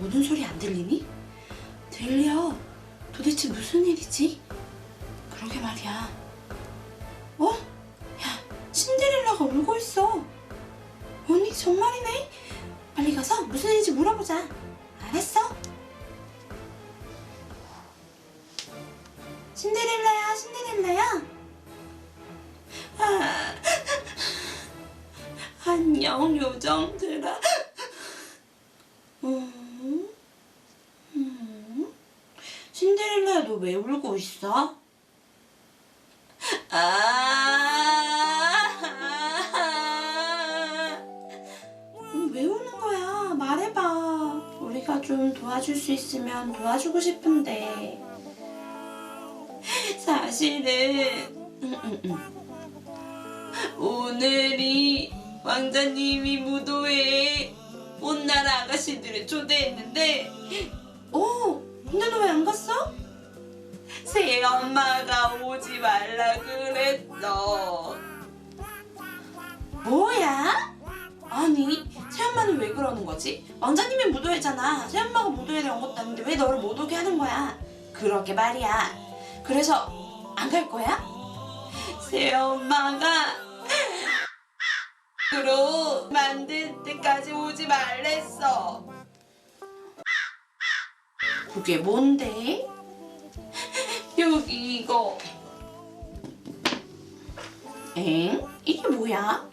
우는 소리 안 들리니? 들려. 도대체 무슨 일이지? 그러게 말이야. 어? 야, 신데렐라가 울고 있어. 언니 정말이네. 빨리 가서 무슨 일인지 물어보자. 알았어? 신데렐라야, 신데렐라야. 아, 안녕 요정들아. 음, 음. 신데렐라야 너왜 울고 있어? 아, 음, 왜 우는 거야? 말해봐. 우리가 좀 도와줄 수 있으면 도와주고 싶은데. 사실은 음, 음, 음. 오늘이 왕자님이 무도회에 온나라 아가씨들을 초대했는데 오 근데 너 왜 안 갔어? 새 엄마가 오지 말라 그랬어 뭐야? 아니 새엄마는 왜 그러는 거지? 왕자님이 무도회잖아 새엄마가 무도회를 온 것도 아닌데 왜 너를 못 오게 하는 거야 그러게 말이야 그래서 안 갈 거야? 새엄마가 으로 만들 때까지 오지 말랬어. 그게 뭔데? 여기 이거. 엥? 이게 뭐야?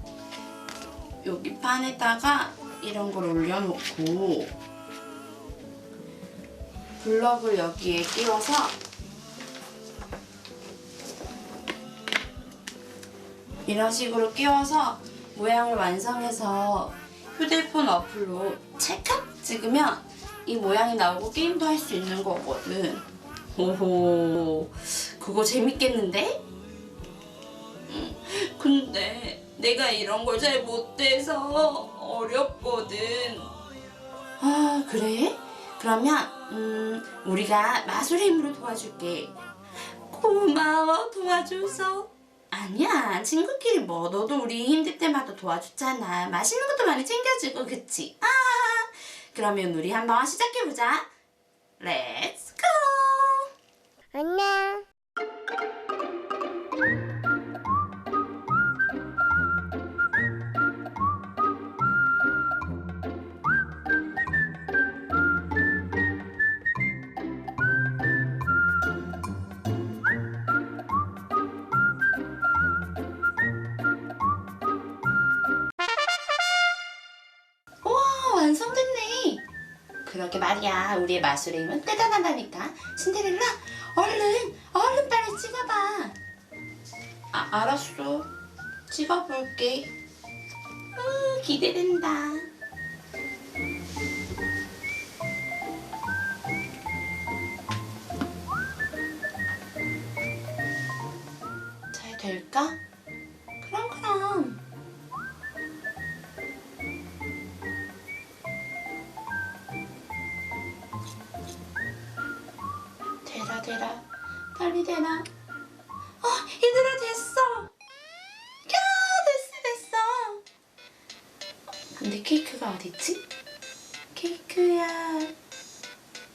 여기 판에다가 이런 걸 올려놓고 블럭을 여기에 끼워서 이런 식으로 끼워서 모양을 완성해서 휴대폰 어플로 찰칵 찍으면 이 모양이 나오고 게임도 할 수 있는 거거든. 오호, 그거 재밌겠는데? 음, 근데 내가 이런 걸 잘 못해서 어렵거든. 아, 그래? 그러면 음, 우리가 마술의 힘으로 도와줄게. 고마워, 도와줘서. 아니야 친구끼리 뭐 너도 우리 힘들 때마다 도와줬잖아 맛있는 것도 많이 챙겨주고 그치? 아 그러면 우리 한번 시작해보자 렛츠 고 그러게 말이야. 우리의 마술의 힘은 대단하다니까. 신데렐라 얼른 얼른 빨리 찍어봐. 아 알았어. 찍어볼게. 음, 기대된다. 잘 될까? 그럼 그럼 되라 빨리 되라 어 얘들아 됐어. 야 됐어 됐어. 근데 케이크가 어딨지? 케이크야.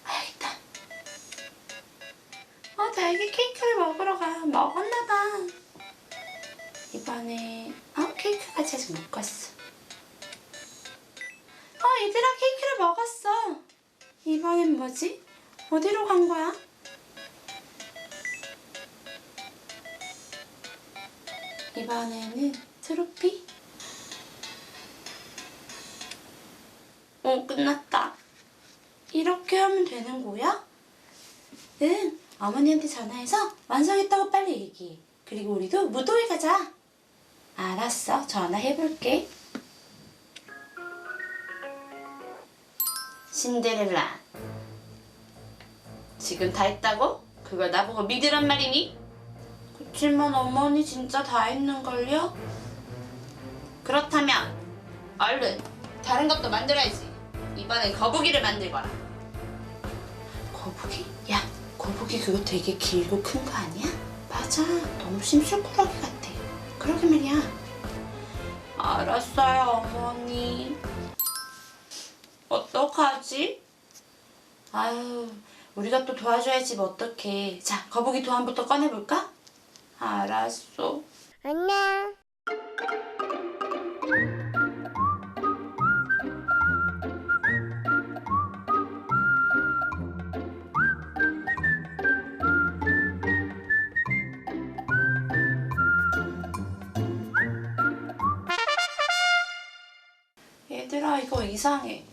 아 있다. 어 달걀 케이크를 먹으러 가. 먹었나봐. 이번에 어 케이크까지 아직 못 갔어. 어 얘들아 케이크를 먹었어. 이번엔 뭐지? 어디로 간 거야? 이번에는 트로피? 어, 끝났다. 이렇게 하면 되는 거야? 응, 어머니한테 전화해서 완성했다고 빨리 얘기해. 그리고 우리도 무도회 가자. 알았어, 전화해볼게. 신데렐라. 지금 다 했다고? 그걸 나보고 믿으란 말이니? 그치만 어머니 진짜 다 했는걸요? 그렇다면 얼른 다른 것도 만들어야지 이번엔 거북이를 만들거라 거북이? 야 거북이 그거 되게 길고 큰 거 아니야? 맞아 너무 심술꾸러기 같아 그러게 말이야 알았어요 어머니 어떡하지? 아유, 우리가 또 도와줘야지 뭐 어떡해. 자, 거북이 도안부터 꺼내볼까? 알았어. 안녕. 얘들아, 이거 이상해.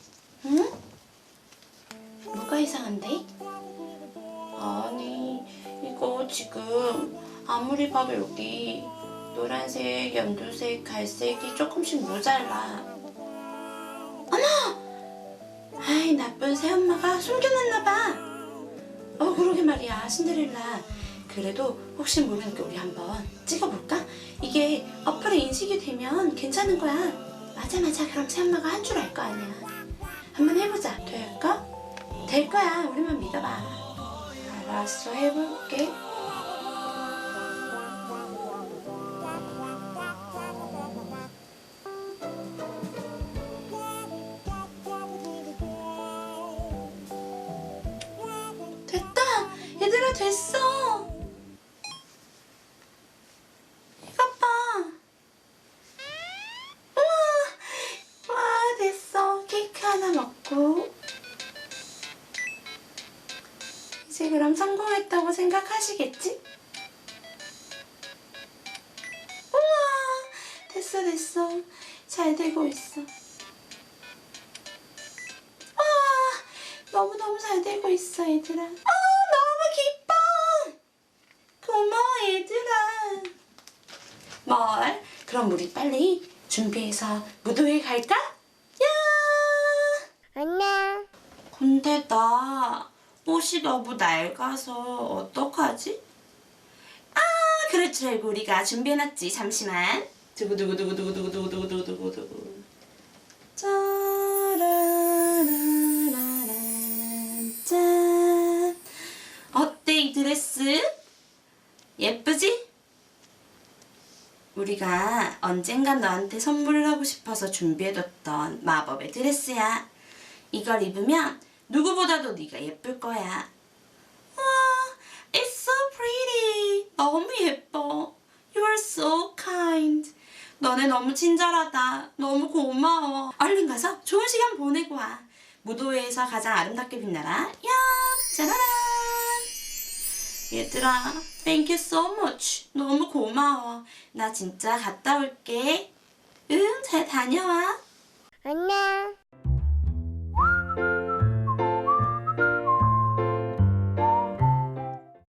응? 뭐가 이상한데? 아니, 이거 지금 아무리 봐도 여기 노란색, 연두색, 갈색이 조금씩 모자라. 어머! 아이, 나쁜 새엄마가 숨겨놨나봐. 어, 그러게 말이야, 신데렐라. 그래도 혹시 모르니까 우리 한번 찍어볼까? 이게 어플에 인식이 되면 괜찮은 거야. 맞아, 맞아. 그럼 새엄마가 한 줄 알 거 아니야. 한번 해보자. 될까? 될 거야. 우리만 믿어봐. 알았어, 해볼게. 됐어! 이것 봐! 우와! 와, 됐어. 케이크 하나 먹고. 이제 그럼 성공했다고 생각하시겠지? 우와! 됐어, 됐어. 잘 되고 있어. 와! 너무너무 잘 되고 있어, 얘들아. 아, 너무 기뻐! 고마워, 얘들아. 뭘? 그럼 우리 빨리 준비해서 무도회 갈까? 야! 안녕. 근데 나 옷이 너무 낡아서 어떡하지? 아, 그럴 줄 알고 우리가 준비해놨지. 잠시만. 두구두구두구두구두구두구두구두구 우리가 언젠간 너한테 선물을 하고 싶어서 준비해뒀던 마법의 드레스야. 이걸 입으면 누구보다도 네가 예쁠 거야. 와, it's so pretty. 너무 예뻐. You are so kind. 너네 너무 친절하다. 너무 고마워. 얼른 가서 좋은 시간 보내고 와. 무도회에서 가장 아름답게 빛나라. 야, 짜라란. 얘들아, thank you so much. 너무 고마워. 나 진짜 갔다 올게. 응, 잘 다녀와. 안녕.